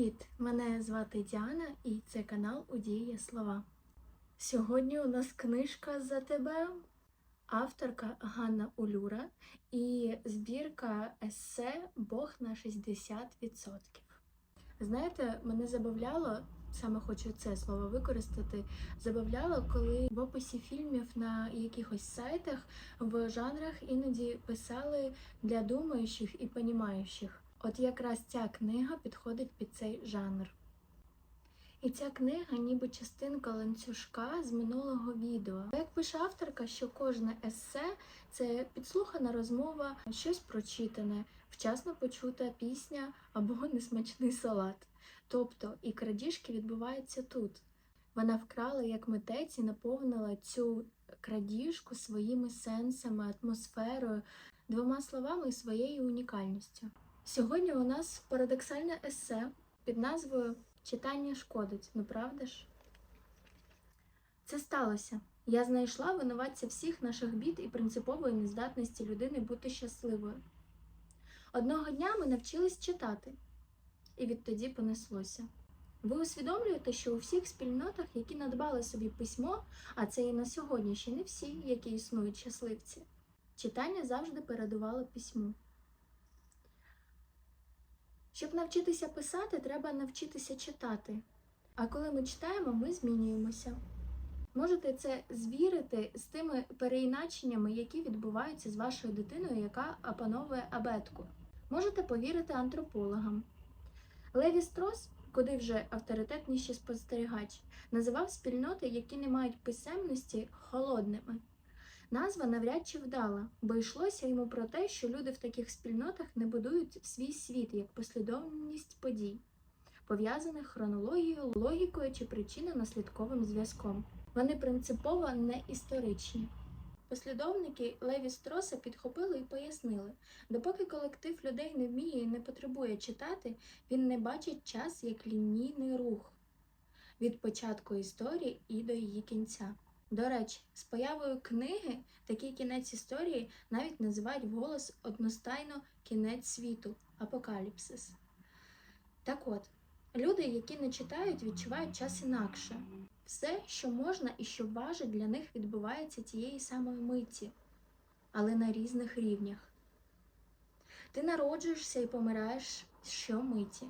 Привіт! Мене звати Діана і це канал Удіє Слова. Сьогодні у нас книжка за тебе, авторка Ганна Улюра і збірка есе Бог на 60%. Знаєте, мене забавляло, саме хочу це слово використати, забавляло, коли в описі фільмів на якихось сайтах в жанрах іноді писали для думаючих і понімаючих. От якраз ця книга підходить під цей жанр. І ця книга ніби частинка ланцюжка з минулого відео. Як пише авторка, що кожне есе це підслухана розмова, щось прочитане, вчасно почута пісня або несмачний салат. Тобто і крадіжки відбуваються тут. Вона вкрала як митець і наповнила цю крадіжку своїми сенсами, атмосферою, двома словами своєю унікальністю. Сьогодні у нас парадоксальне есе під назвою Читання шкодить, ну правда ж? Це сталося. Я знайшла винуватця всіх наших бід і принципової нездатності людини бути щасливою. Одного дня ми навчились читати, і відтоді понеслося. Ви усвідомлюєте, що у всіх спільнотах, які надбали собі письмо, а це і на сьогодні ще не всі, які існують щасливці, читання завжди передувало письму. Щоб навчитися писати, треба навчитися читати. А коли ми читаємо, ми змінюємося. Можете це звірити з тими переіначеннями, які відбуваються з вашою дитиною, яка опановує абетку. Можете повірити антропологам. Леві Строс, куди вже авторитетніший спостерігач, називав спільноти, які не мають писемності, холодними. Назва навряд чи вдала, бо йшлося йому про те, що люди в таких спільнотах не будують свій світ як послідовність подій, пов'язаних хронологією, логікою чи причинно-наслідковим зв'язком. Вони принципово не історичні. Послідовники Леві Строса підхопили і пояснили, допоки колектив людей не вміє і не потребує читати, він не бачить час як лінійний рух від початку історії і до її кінця. До речі, з появою книги такий кінець історії навіть називають вголос одностайно кінець світу апокаліпсис. Так от, люди, які не читають, відчувають час інакше. Все, що можна і що важить для них відбувається тієї самої миті, але на різних рівнях. Ти народжуєшся і помираєш щомиті.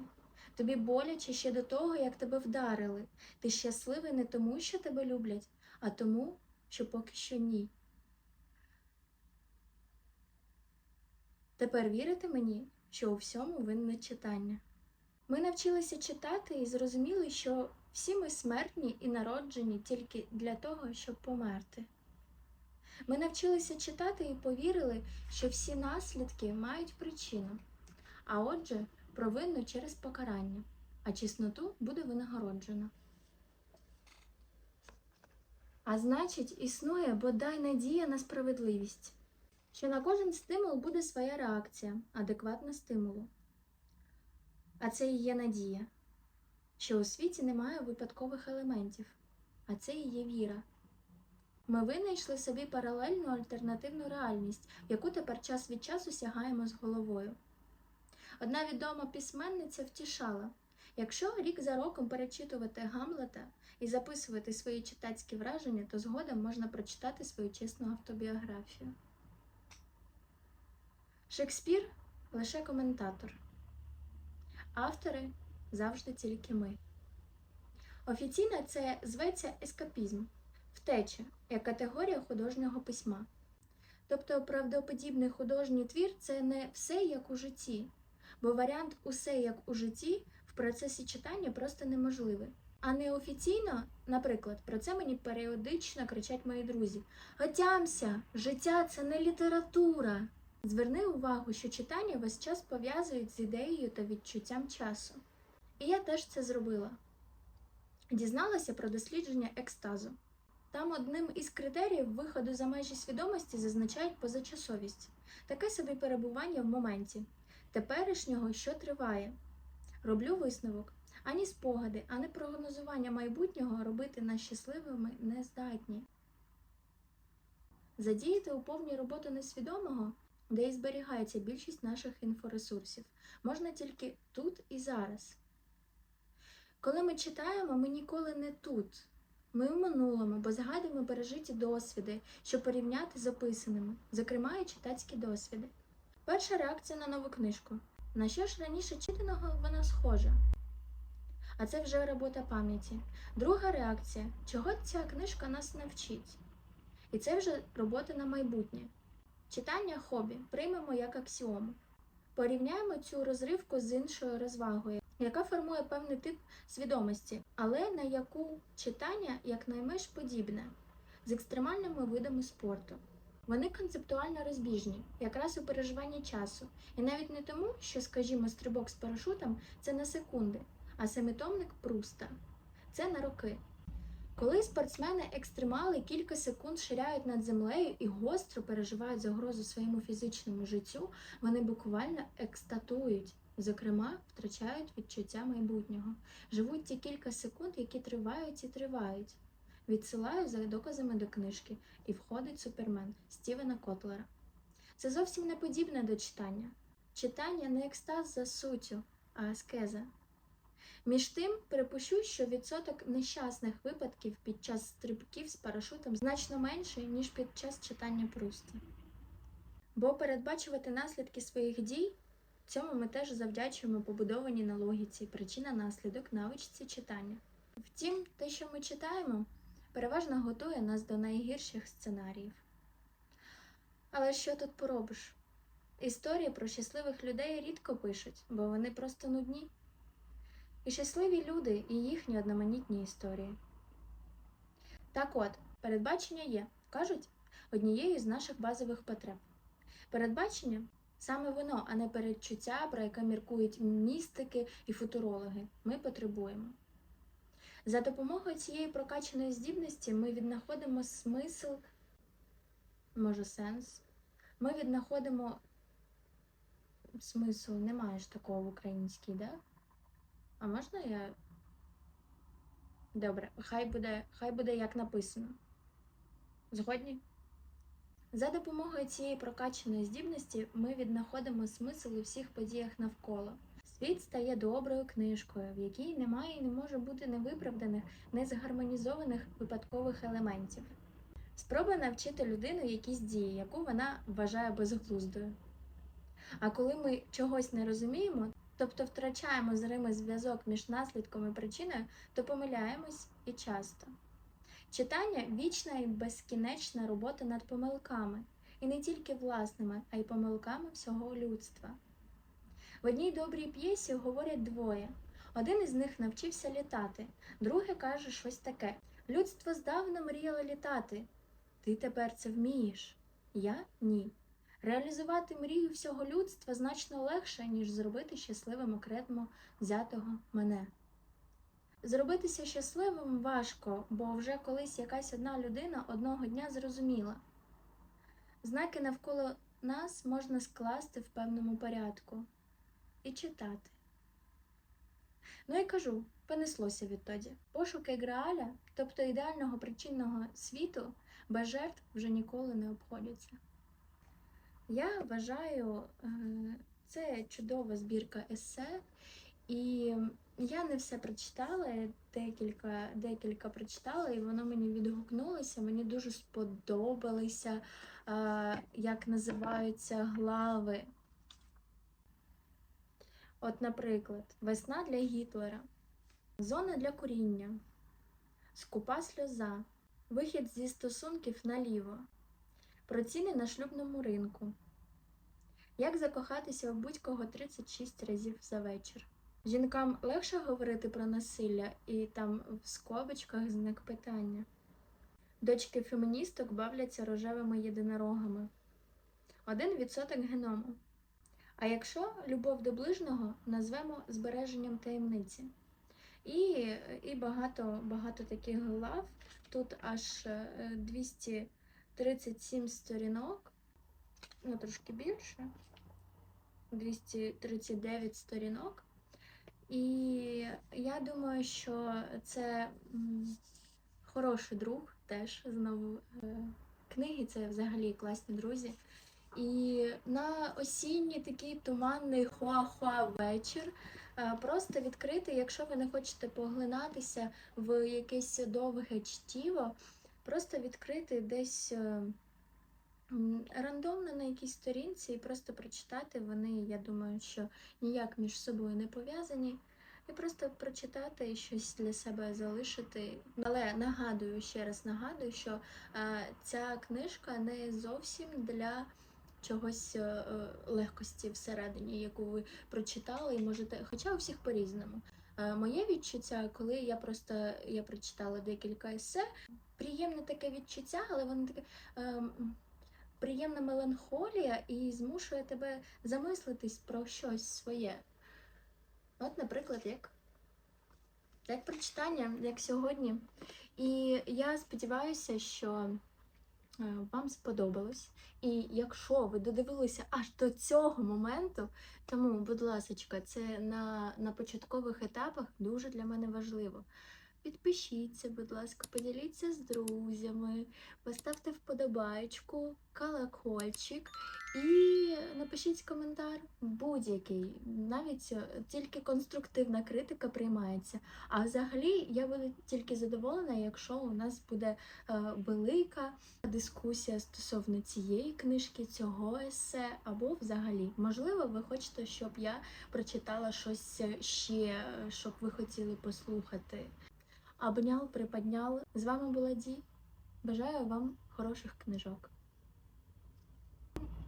Тобі боляче ще до того, як тебе вдарили. Ти щасливий не тому, що тебе люблять, а тому, що поки що ні. Тепер вірите мені, що у всьому винне читання. Ми навчилися читати і зрозуміли, що всі ми смертні і народжені тільки для того, щоб померти. Ми навчилися читати і повірили, що всі наслідки мають причину, а отже, провинну через покарання, а чесноту буде винагороджено. А значить, існує бодай надія на справедливість, що на кожен стимул буде своя реакція, адекватна стимулу. А це і є надія, що у світі немає випадкових елементів, а це і є віра. Ми винайшли собі паралельну альтернативну реальність, яку тепер час від часу сягаємо з головою. Одна відома письменниця втішала. Якщо рік за роком перечитувати Гамлета і записувати свої читацькі враження, то згодом можна прочитати свою чесну автобіографію. Шекспір лише коментатор. Автори завжди тільки ми. Офіційно це зветься ескапізм, втеча як категорія художнього письма. Тобто правдоподібний художній твір це не все як у житті, бо варіант усе як у житті процесі читання просто неможливий. А неофіційно, наприклад, про це мені періодично кричать мої друзі: Отямся! Життя це не література. Зверни увагу, що читання весь час пов'язують з ідеєю та відчуттям часу. І я теж це зробила. Дізналася про дослідження екстазу. Там одним із критеріїв виходу за межі свідомості зазначають позачасовість, таке собі перебування в моменті, теперішнього, що триває. Роблю висновок. Ані спогади, ані прогнозування майбутнього робити нас щасливими не здатні. Задіяти у повній роботу несвідомого, де і зберігається більшість наших інфоресурсів, можна тільки тут і зараз. Коли ми читаємо, ми ніколи не тут. Ми в минулому, бо згадуємо пережиті досвіди, щоб порівняти з описаними, зокрема і читацькі досвіди. Перша реакція на нову книжку. На що ж раніше читаного вона схожа? А це вже робота пам'яті. Друга реакція чого ця книжка нас навчить? І це вже робота на майбутнє. Читання хобі приймемо як аксіому. Порівняємо цю розривку з іншою розвагою, яка формує певний тип свідомості, але на яку читання якнайменш подібне з екстремальними видами спорту. Вони концептуально розбіжні, якраз у переживанні часу, і навіть не тому, що, скажімо, стрибок з парашутом це на секунди, а семитомник Пруста це на роки. Коли спортсмени-екстремали кілька секунд ширяють над землею і гостро переживають загрозу своєму фізичному життю, вони буквально екстатують, зокрема, втрачають відчуття майбутнього, живуть ті кілька секунд, які тривають і тривають. Відсилаю за доказами до книжки, і входить супермен Стівена Котлера. Це зовсім не подібне до читання. Читання не екстаз за суттю, а аскеза. Між тим, припущу, що відсоток нещасних випадків під час стрибків з парашутом значно менший, ніж під час читання Пруста. Бо передбачувати наслідки своїх дій цьому ми теж завдячуємо побудованій на логіці причина-наслідок навичці читання. Втім, те, що ми читаємо, переважно готує нас до найгірших сценаріїв. Але що тут поробиш? Історії про щасливих людей рідко пишуть, бо вони просто нудні. І щасливі люди, і їхні одноманітні історії. Так от, передбачення є, кажуть, однією з наших базових потреб. Передбачення саме воно, а не передчуття, про яке міркують містики і футурологи, ми потребуємо. За допомогою цієї прокачаної здібності ми віднаходимо смисл, може сенс. Ми віднаходимо смисл, немає ж такого в українській, да? А можна я. Добре, хай буде, хай буде як написано. Згодні? За допомогою цієї прокачаної здібності ми віднаходимо смисл у всіх подіях навколо. Світ стає доброю книжкою, в якій немає і не може бути невиправданих, незгармонізованих випадкових елементів. Спробуй навчити людину якійсь дії, яку вона вважає безглуздою. А коли ми чогось не розуміємо, тобто втрачаємо зримий зв'язок між наслідком і причиною, то помиляємось і часто. Читання вічна і безкінечна робота над помилками, і не тільки власними, а й помилками всього людства. В одній добрій п'єсі говорять двоє. Один із них навчився літати, другий каже щось таке: Людство здавна мріяло літати. Ти тепер це вмієш? Я ні. Реалізувати мрію всього людства значно легше, ніж зробити щасливим окремо взятого мене. Зробитися щасливим важко, бо вже колись якась одна людина одного дня зрозуміла. Знаки навколо нас можна скласти в певному порядку і читати. Ну і кажу, понеслося відтоді. Пошуки Грааля, тобто ідеального причинного світу, без жертв вже ніколи не обходяться. Я вважаю, е, це чудова збірка есе, і я не все прочитала, декілька, декілька прочитала, і воно мені відгукнулося. Мені дуже сподобалися, е, як називаються глави. От, наприклад, Весна для Гітлера, Зона для куріння, Скупа сльоза, Вихід зі стосунків наліво, Про ціни на шлюбному ринку. Як закохатися в будь-кого 36 разів за вечір. Жінкам легше говорити про насилля і там в скобочках знак питання. Дочки феміністок бавляться рожевими єдинорогами. Один відсоток геному. А якщо любов до ближнього назвемо збереженням таємниці. І, і багато, багато таких глав. Тут аж е, 237 сторінок, ну трошки більше, 239 сторінок. І я думаю, що це хороший друг теж знову. Е, книги це взагалі класні друзі. І на осінній такий туманний хуа-хуа вечір Е, Просто відкрити, якщо ви не хочете поглинатися в якесь довге чтіво, просто відкрити десь е, рандомно на якійсь сторінці і просто прочитати. Вони, я думаю, що ніяк між собою не пов'язані. І просто прочитати і щось для себе залишити. Але нагадую, ще раз нагадую, що е, ця книжка не зовсім для чогось е, е, легкості всередині, яку ви прочитали, і можете, хоча у всіх по-різному. Е, Моє відчуття, коли я просто я прочитала декілька есе, приємне таке відчуття, але воно таке ем, приємна меланхолія і змушує тебе замислитись про щось своє. От, наприклад, як, як прочитання, як сьогодні. І я сподіваюся, що е, вам сподобалось. І якщо ви додивилися аж до цього моменту, тому, будь ласка, це на, на початкових етапах дуже для мене важливо. Підпишіться, будь ласка, поділіться з друзями, поставте вподобайку, колокольчик і напишіть коментар будь-який. Навіть е, тільки конструктивна критика приймається. А взагалі я буду тільки задоволена, якщо у нас буде е, велика дискусія стосовно цієї книжки, цього есе, або взагалі. Можливо, ви хочете, щоб я прочитала щось ще, щоб ви хотіли послухати. Обнял, приподнял. З вами була Ді. Бажаю вам хороших книжок.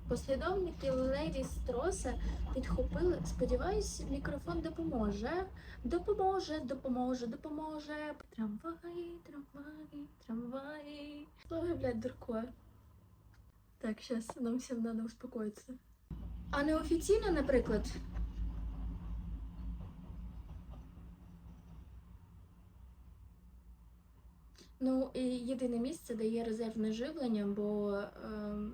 Послідовники Леві Строса підхопили. Сподіваюсь, мікрофон допоможе. Допоможе, допоможе, допоможе. Трамваї, трамваї, трамваї. Ой, блядь, дурко. Так, сейчас нам всім надо успокоїтися. А неофіційно, наприклад. Ну, і єдине місце, де є резервне живлення, бо ем,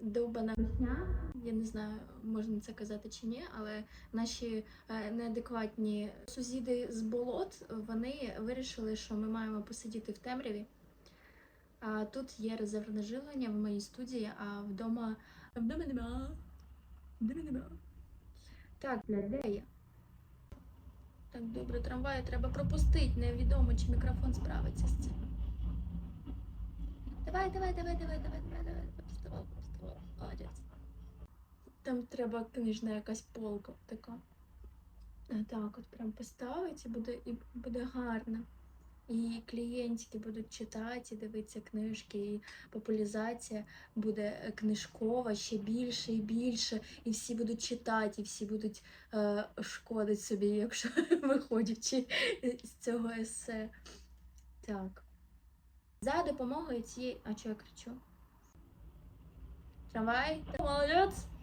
довбана русня, я не знаю, можна це казати чи ні, але наші е, неадекватні сусіди з болот вони вирішили, що ми маємо посидіти в темряві. А тут є резервне живлення в моїй студії, а вдома вдома нема. Вдома нема. Так, блядь, де я? Так, добре, трамваї треба пропустити. Невідомо, чи мікрофон справиться з цим. Давай, давай, давай, давай, давай, давай, давай. Вставай, вставай. Молодець. Там треба книжна якась полка така. Так, от прям поставить і буде, і буде гарно. І клієнтики будуть читати, і дивитися книжки, і популяризація буде е, книжкова ще більше і більше, і всі будуть читати, і всі будуть е, шкодити собі, якщо виходячи з цього есе. Так. За допомогою цієї. А чого я кричу? Трамвай? Молодець!